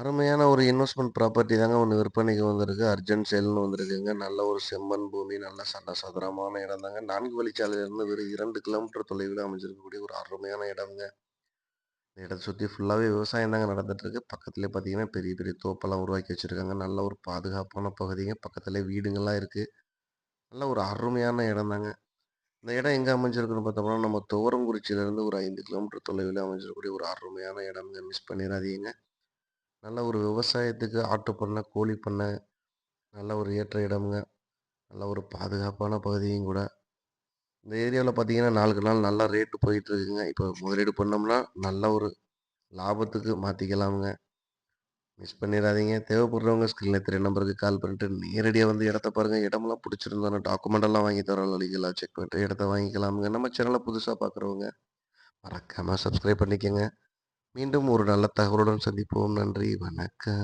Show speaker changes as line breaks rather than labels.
அருமையான ஒரு investment property தாங்க ஒன்று விற்பனைக்கு வந்திருக்கு. அர்ஜென்ட் சேல்னு வந்திருக்குங்க. நல்ல ஒரு செம்மண் பூமி, நல்ல சட்ட சதுரமான இடம் தாங்க. நான்கு வழிச்சாலையிலிருந்து வெறும் இரண்டு கிலோமீட்டர் தொலைவில் அமைஞ்சிருக்கக்கூடிய ஒரு அருமையான இடம்ங்க. இந்த இடத்தை சுற்றி ஃபுல்லாகவே விவசாயம் தாங்க நடந்துட்டுருக்கு பக்கத்துலேயே பார்த்தீங்கன்னா, பெரிய பெரிய தோப்பெல்லாம் உருவாக்கி வச்சிருக்காங்க. நல்ல ஒரு பாதுகாப்பான பகுதிங்க. பக்கத்தில் வீடுங்கள்லாம் இருக்குது நல்ல ஒரு அருமையான இடம் தாங்க. இந்த இடம் எங்கே அமைஞ்சிருக்குன்னு பார்த்தோம்னா, நம்ம துவரங்குறிச்சியிலேருந்து ஒரு ஐந்து கிலோமீட்டர் தொலைவில் அமைஞ்சிருக்கக்கூடிய ஒரு அருமையான இடம்ங்க. மிஸ் பண்ணிடாதீங்க நல்ல ஒரு விவசாயத்துக்கு ஆட்டு பண்ணை, கோழி பண்ணை, நல்ல ஒரு ஏற்ற இடமுங்க நல்ல ஒரு பாதுகாப்பான பகுதியும் கூட. இந்த ஏரியாவில் பார்த்தீங்கன்னா, நாளுக்கு நாள் நல்லா ரேட்டு போயிட்டு இருக்குங்க. இப்போ முதலீடு பண்ணோம்னா, நல்ல ஒரு லாபத்துக்கு மாற்றிக்கலாமுங்க மிஸ் பண்ணிடாதீங்க தேவைப்படுறவங்க ஸ்க்ரீன்ல தெரிய நம்பருக்கு கால் பண்ணிட்டு நேரடியாக வந்து இடத்த பாருங்க. இடமெல்லாம் பிடிச்சிருந்தா டாக்குமெண்ட் எல்லாம் வாங்கி தரோம். லீகலா செக் பண்ணிட்டு இடத்த வாங்கிக்கலாமுங்க நம்ம சேனலை புதுசாக பார்க்குறவங்க, மறக்காமல் சப்ஸ்கிரைப் பண்ணிக்கங்க. மீண்டும் ஒரு நல்ல தகவலுடன் சந்திப்போம். நன்றி, வணக்கம்.